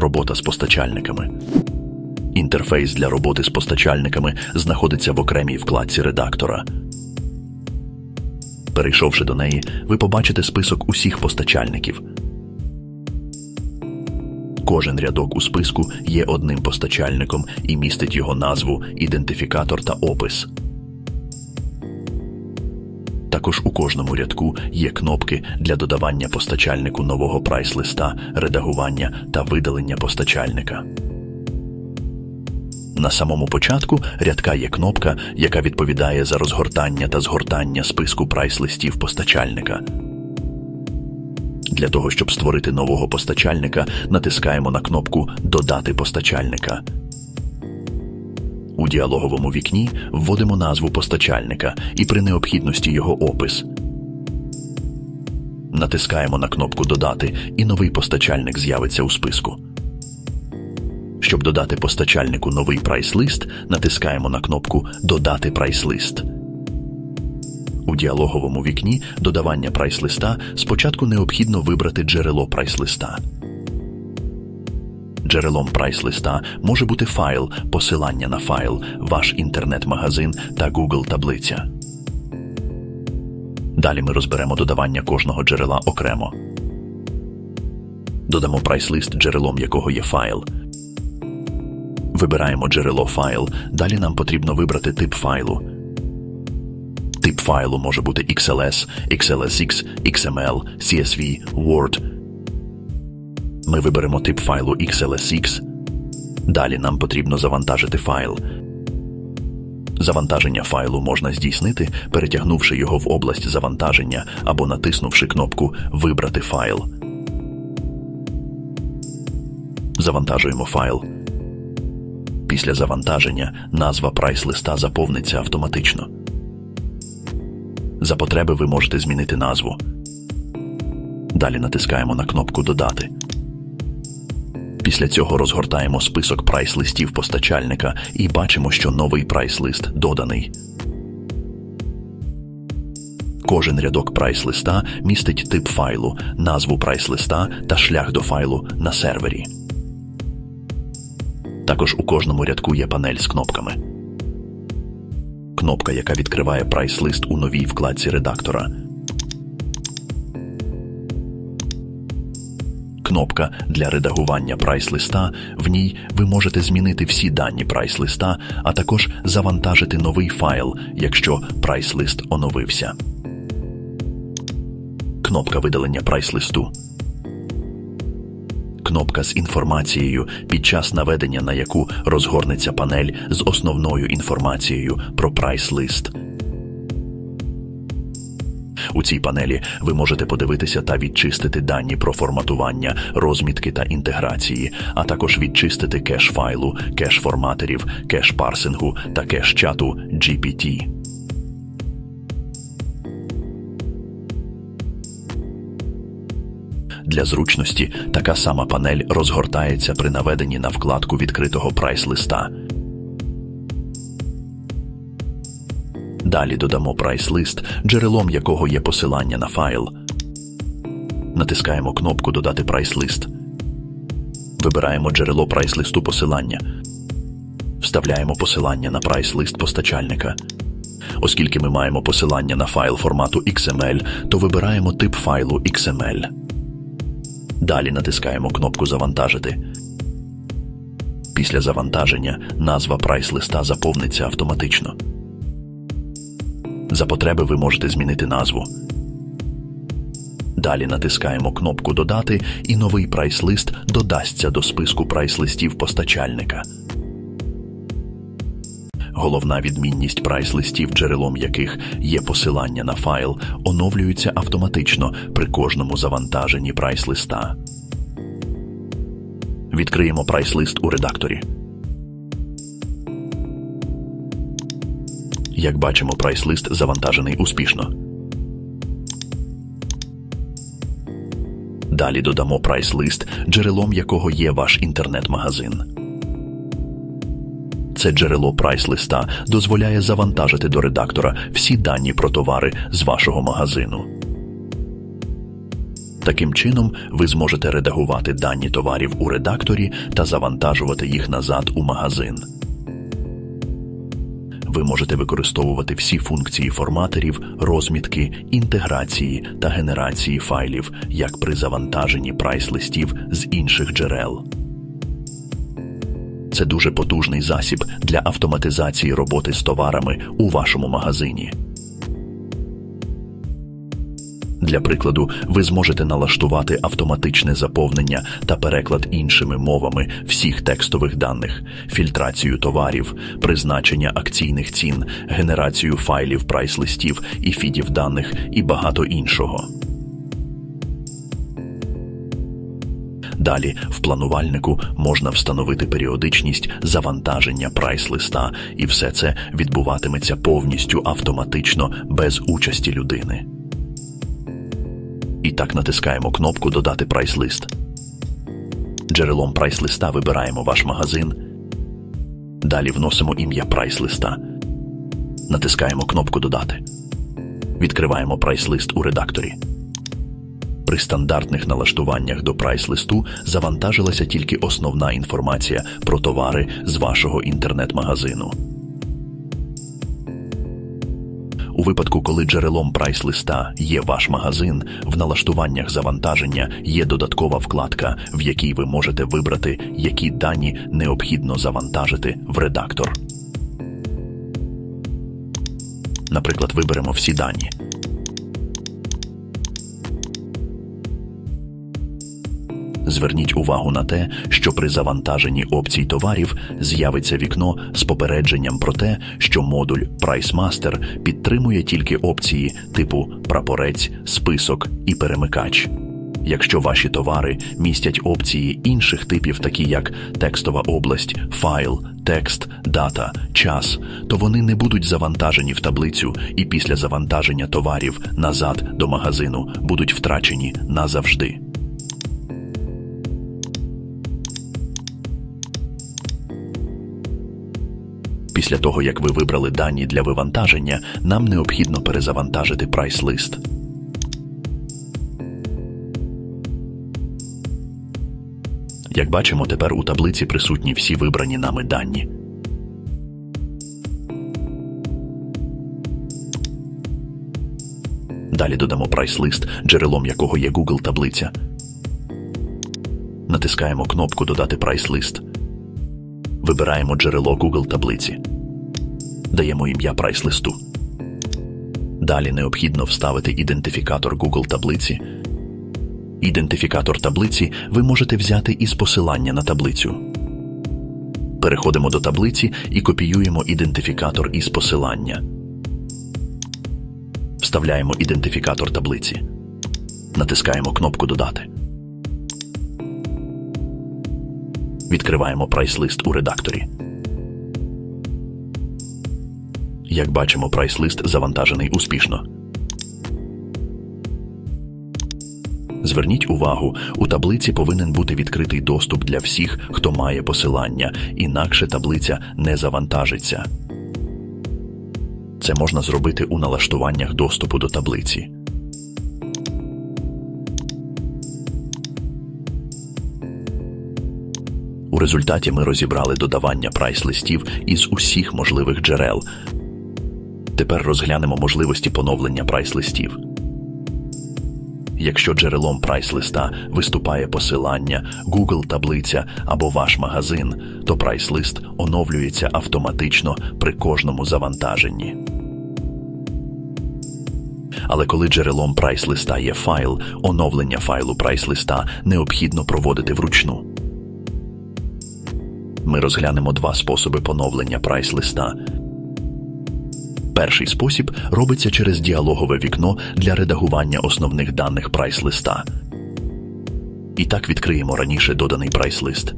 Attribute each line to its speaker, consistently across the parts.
Speaker 1: Робота з постачальниками. Інтерфейс для роботи з постачальниками знаходиться в окремій вкладці редактора. Перейшовши до неї, ви побачите список усіх постачальників. Кожен рядок у списку є одним постачальником і містить його назву, ідентифікатор та опис. Також у кожному рядку є кнопки для додавання постачальнику нового прайс-листа, редагування та видалення постачальника. На самому початку рядка є кнопка, яка відповідає за розгортання та згортання списку прайс-листів постачальника. Для того, щоб створити нового постачальника, натискаємо на кнопку Додати постачальника. У діалоговому вікні вводимо назву постачальника і при необхідності його опис. Натискаємо на кнопку Додати, і новий постачальник з'явиться у списку. Щоб додати постачальнику новий прайс-лист, натискаємо на кнопку Додати прайс-лист. У діалоговому вікні додавання прайс-листа спочатку необхідно вибрати джерело прайс-листа. Джерелом прайс-листа може бути файл, посилання на файл, ваш інтернет-магазин та Google таблиця. Далі ми розберемо додавання кожного джерела окремо. Додамо прайс-лист, джерелом якого є файл. Вибираємо джерело файл. Далі нам потрібно вибрати тип файлу. Тип файлу може бути XLS, XLSX, XML, CSV, Word. Ми виберемо тип файлу XLSX. Далі нам потрібно завантажити файл. Завантаження файлу можна здійснити, перетягнувши його в область завантаження або натиснувши кнопку Вибрати файл. Завантажуємо файл. Після завантаження назва прайс-листа заповниться автоматично. За потреби ви можете змінити назву. Далі натискаємо на кнопку Додати. Після цього розгортаємо список прайс-листів постачальника і бачимо, що новий прайс-лист доданий. Кожен рядок прайс-листа містить тип файлу, назву прайс-листа та шлях до файлу на сервері. Також у кожному рядку є панель з кнопками. Кнопка, яка відкриває прайс-лист у новій вкладці редактора. Кнопка для редагування прайс-листа. В ній ви можете змінити всі дані прайс-листа, а також завантажити новий файл, якщо прайс-лист оновився. Кнопка видалення прайс-листу. Кнопка з інформацією, під час наведення на яку розгорнеться панель з основною інформацією про прайс-лист. У цій панелі ви можете подивитися та відчистити дані про форматування, розмітки та інтеграції, а також відчистити кеш файлу, кеш форматорів, кеш парсингу та кеш чату GPT. Для зручності така сама панель розгортається при наведенні на вкладку відкритого прайс-листа. Далі додамо прайс-лист, джерелом якого є посилання на файл. Натискаємо кнопку Додати прайс-лист. Вибираємо джерело прайс-листу посилання. Вставляємо посилання на прайс-лист постачальника. Оскільки ми маємо посилання на файл формату XML, то вибираємо тип файлу XML. Далі натискаємо кнопку Завантажити. Після завантаження назва прайс-листа заповниться автоматично. За потреби ви можете змінити назву. Далі натискаємо кнопку Додати, і новий прайс-лист додасться до списку прайс-листів постачальника. Головна відмінність прайс-листів, джерелом яких є посилання на файл, оновлюється автоматично при кожному завантаженні прайс-листа. Відкриємо прайс-лист у редакторі. Як бачимо, прайс-лист завантажений успішно. Далі додамо прайс-лист, джерелом якого є ваш інтернет-магазин. Це джерело прайс-листа дозволяє завантажити до редактора всі дані про товари з вашого магазину. Таким чином, ви зможете редагувати дані товарів у редакторі та завантажувати їх назад у магазин. Ви можете використовувати всі функції форматорів, розмітки, інтеграції та генерації файлів, як при завантаженні прайс-листів з інших джерел. Це дуже потужний засіб для автоматизації роботи з товарами у вашому магазині. Для прикладу, ви зможете налаштувати автоматичне заповнення та переклад іншими мовами всіх текстових даних, фільтрацію товарів, призначення акційних цін, генерацію файлів прайс-листів і фідів даних і багато іншого. Далі в планувальнику можна встановити періодичність завантаження прайс-листа, і все це відбуватиметься повністю автоматично без участі людини. І так натискаємо кнопку Додати прайс-лист. Джерелом прайс-листа вибираємо ваш магазин. Далі вносимо ім'я прайс-листа. Натискаємо кнопку Додати. Відкриваємо прайс-лист у редакторі. При стандартних налаштуваннях до прайс-листу завантажилася тільки основна інформація про товари з вашого інтернет-магазину. У випадку, коли джерелом прайс-листа є ваш магазин, в налаштуваннях завантаження є додаткова вкладка, в якій ви можете вибрати, які дані необхідно завантажити в редактор. Наприклад, виберемо всі дані. Зверніть увагу на те, що при завантаженні опцій товарів з'явиться вікно з попередженням про те, що модуль PriceMaster підтримує тільки опції типу прапорець, список і перемикач. Якщо ваші товари містять опції інших типів, такі як текстова область, файл, текст, дата, час, то вони не будуть завантажені в таблицю і після завантаження товарів назад до магазину будуть втрачені назавжди. Після того, як ви вибрали дані для вивантаження, нам необхідно перезавантажити прайс-лист. Як бачимо, тепер у таблиці присутні всі вибрані нами дані. Далі додамо прайс-лист, джерелом якого є Google таблиця. Натискаємо кнопку Додати прайс-лист. Вибираємо джерело Google таблиці. Даємо ім'я прайс-листу. Далі необхідно вставити ідентифікатор Google таблиці. Ідентифікатор таблиці ви можете взяти із посилання на таблицю. Переходимо до таблиці і копіюємо ідентифікатор із посилання. Вставляємо ідентифікатор таблиці. Натискаємо кнопку Додати. Відкриваємо прайс-лист у редакторі. Як бачимо, прайс-лист завантажений успішно. Зверніть увагу, у таблиці повинен бути відкритий доступ для всіх, хто має посилання, інакше таблиця не завантажиться. Це можна зробити у налаштуваннях доступу до таблиці. Результаті ми розібрали додавання прайс-листів із усіх можливих джерел. Тепер розглянемо можливості поновлення прайс-листів. Якщо джерелом прайс-листа виступає посилання, Google таблиця або ваш магазин, то прайс-лист оновлюється автоматично при кожному завантаженні. Але коли джерелом прайс-листа є файл, оновлення файлу прайс-листа необхідно проводити вручну. Ми розглянемо два способи поновлення прайс-листа. Перший спосіб робиться через діалогове вікно для редагування основних даних прайс-листа. І так відкриємо раніше доданий прайс-лист.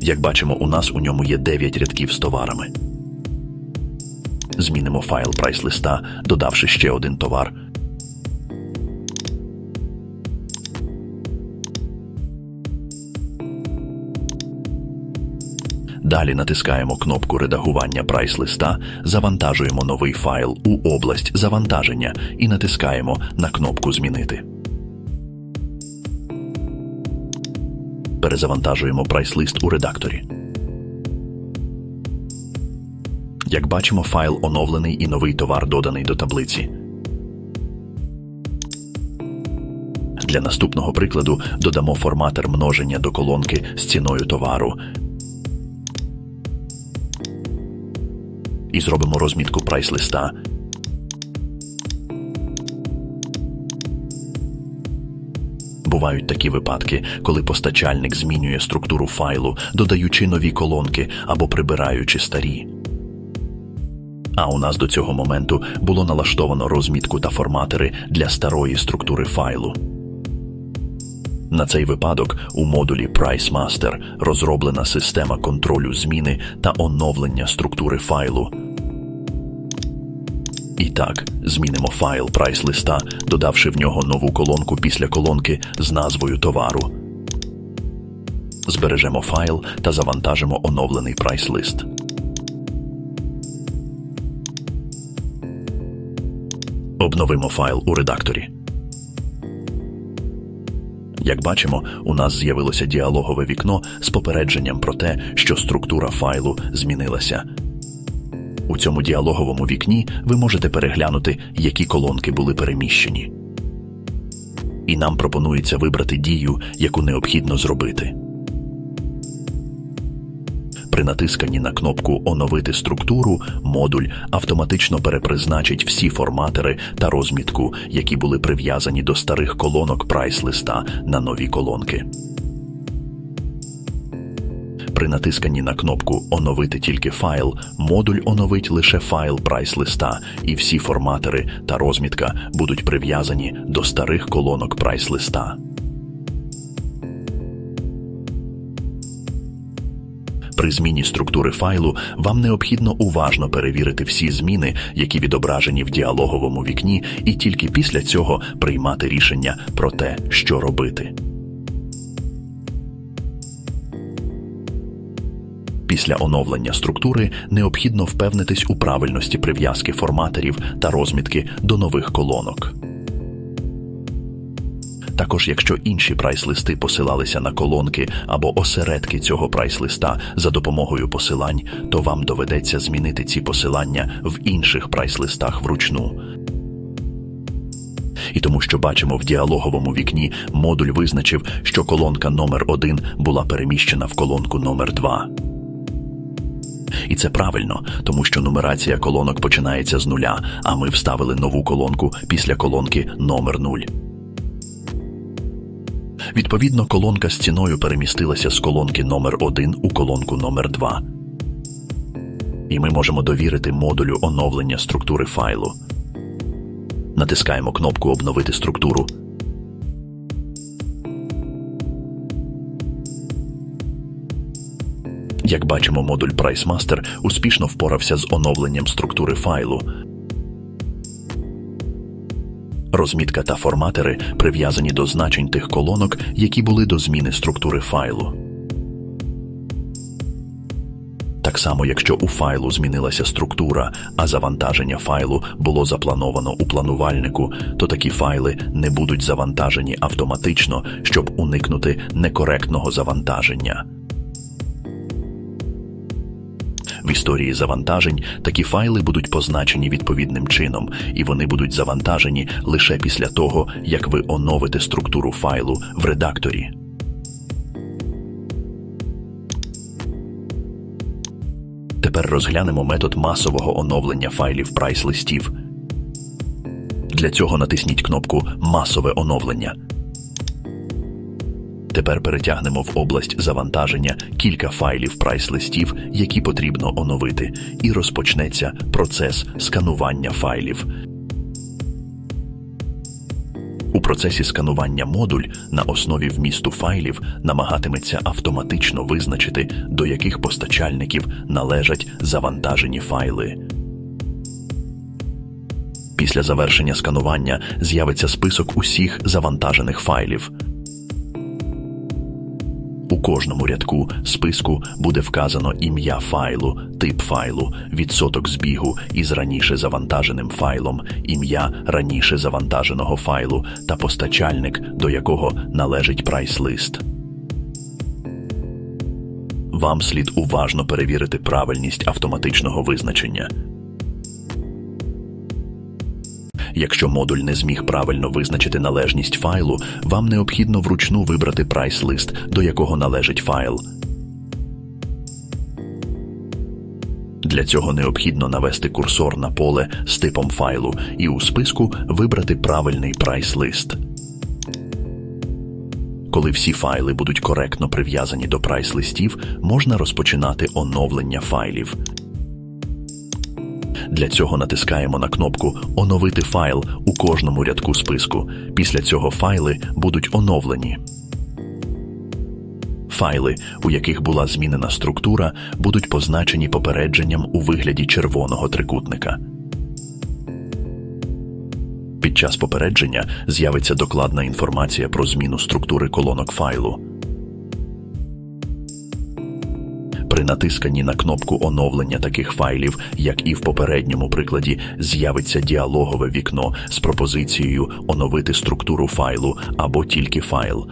Speaker 1: Як бачимо, у нас у ньому є 9 рядків з товарами. Змінимо файл прайс-листа, додавши ще один товар. Далі натискаємо кнопку редагування прайс-листа, завантажуємо новий файл у область завантаження і натискаємо на кнопку Змінити. Перезавантажуємо прайс-лист у редакторі. Як бачимо, файл оновлений і новий товар доданий до таблиці. Для наступного прикладу додамо форматер множення до колонки з ціною товару і зробимо розмітку прайс-листа. Бувають такі випадки, коли постачальник змінює структуру файлу, додаючи нові колонки або прибираючи старі. А у нас до цього моменту було налаштовано розмітку та форматери для старої структури файлу. На цей випадок у модулі Price Master розроблена система контролю зміни та оновлення структури файлу. І так, змінимо файл прайс-листа, додавши в нього нову колонку після колонки з назвою товару. Збережемо файл та завантажимо оновлений прайс-лист. Обновимо файл у редакторі. Як бачимо, у нас з'явилося діалогове вікно з попередженням про те, що структура файлу змінилася. У цьому діалоговому вікні ви можете переглянути, які колонки були переміщені. І нам пропонується вибрати дію, яку необхідно зробити. При натисканні на кнопку Оновити структуру модуль автоматично перепризначить всі форматери та розмітку, які були прив'язані до старих колонок прайс-листа на нові колонки. При натисканні на кнопку Оновити тільки файл модуль оновить лише файл прайс-листа, і всі форматери та розмітка будуть прив'язані до старих колонок прайс-листа. При зміні структури файлу вам необхідно уважно перевірити всі зміни, які відображені в діалоговому вікні, і тільки після цього приймати рішення про те, що робити. Після оновлення структури необхідно впевнитись у правильності прив'язки форматорів та розмітки до нових колонок. Також, якщо інші прайс-листи посилалися на колонки або осередки цього прайс-листа за допомогою посилань, то вам доведеться змінити ці посилання в інших прайс-листах вручну. І тому, що бачимо в діалоговому вікні, модуль визначив, що колонка номер 1 була переміщена в колонку номер 2 І це правильно, тому що нумерація колонок починається з нуля, а ми вставили нову колонку після колонки номер 0. Відповідно, колонка з ціною перемістилася з колонки номер 1 у колонку номер 2 І ми можемо довірити модулю оновлення структури файлу. Натискаємо кнопку Обновити структуру. Як бачимо, модуль PriceMaster успішно впорався з оновленням структури файлу. Розмітка та форматери прив'язані до значень тих колонок, які були до зміни структури файлу. Так само, якщо у файлу змінилася структура, а завантаження файлу було заплановано у планувальнику, то такі файли не будуть завантажені автоматично, щоб уникнути некоректного завантаження. В історії завантажень такі файли будуть позначені відповідним чином, і вони будуть завантажені лише після того, як ви оновите структуру файлу в редакторі. Тепер розглянемо метод масового оновлення файлів прайс-листів. Для цього натисніть кнопку Масове оновлення. Тепер перетягнемо в область завантаження кілька файлів прайс-листів, які потрібно оновити, і розпочнеться процес сканування файлів. У процесі сканування модуль на основі вмісту файлів намагатиметься автоматично визначити, до яких постачальників належать завантажені файли. Після завершення сканування з'явиться список усіх завантажених файлів. У кожному рядку списку буде вказано ім'я файлу, тип файлу, відсоток збігу із раніше завантаженим файлом, ім'я раніше завантаженого файлу та постачальник, до якого належить прайс-лист. вам слід уважно перевірити правильність автоматичного визначення. Якщо модуль не зміг правильно визначити належність файлу, вам необхідно вручну вибрати прайс-лист, до якого належить файл. Для цього необхідно навести курсор на поле з типом файлу і у списку вибрати правильний прайс-лист. Коли всі файли будуть коректно прив'язані до прайс-листів, можна розпочинати оновлення файлів. Для цього натискаємо на кнопку Оновити файл у кожному рядку списку. Після цього файли будуть оновлені. Файли, у яких була змінена структура, будуть позначені попередженням у вигляді червоного трикутника. Під час попередження з'явиться докладна інформація про зміну структури колонок файлу. При натисканні на кнопку оновлення таких файлів, як і в попередньому прикладі, з'явиться діалогове вікно з пропозицією оновити структуру файлу або тільки файл.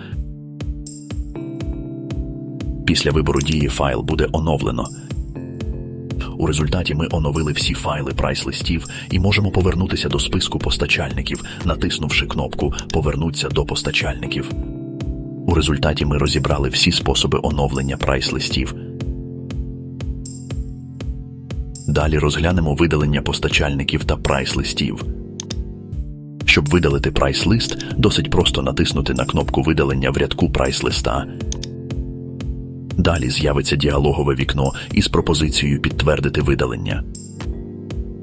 Speaker 1: Після вибору дії файл буде оновлено. У результаті ми оновили всі файли прайс-листів і можемо повернутися до списку постачальників, натиснувши кнопку Повернуться до постачальників. У результаті ми розібрали всі способи оновлення прайс-листів. Далі розглянемо видалення постачальників та прайс-листів. Щоб видалити прайс-лист, досить просто натиснути на кнопку видалення в рядку прайс-листа. Далі з'явиться діалогове вікно із пропозицією підтвердити видалення.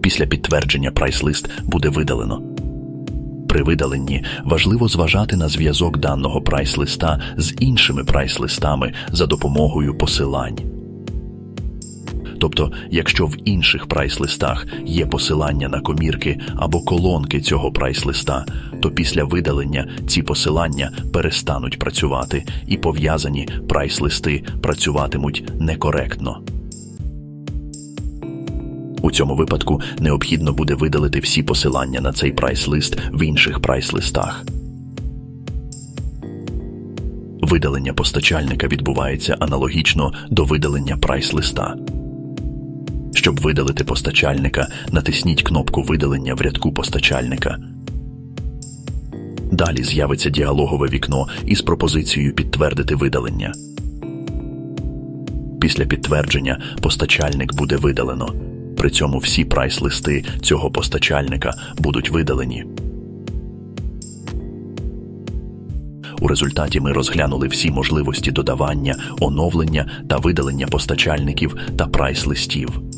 Speaker 1: Після підтвердження прайс-лист буде видалено. При видаленні важливо зважати на зв'язок даного прайс-листа з іншими прайс-листами за допомогою посилань. Тобто, якщо в інших прайс-листах є посилання на комірки або колонки цього прайс-листа, то після видалення ці посилання перестануть працювати і пов'язані прайс-листи працюватимуть некоректно. У цьому випадку необхідно буде видалити всі посилання на цей прайс-лист в інших прайс-листах. Видалення постачальника відбувається аналогічно до видалення прайс-листа. Щоб видалити постачальника, натисніть кнопку видалення в рядку постачальника. Далі з'явиться діалогове вікно із пропозицією підтвердити видалення. Після підтвердження постачальник буде видалено. При цьому всі прайс-листи цього постачальника будуть видалені. У результаті ми розглянули всі можливості додавання, оновлення та видалення постачальників та прайс-листів.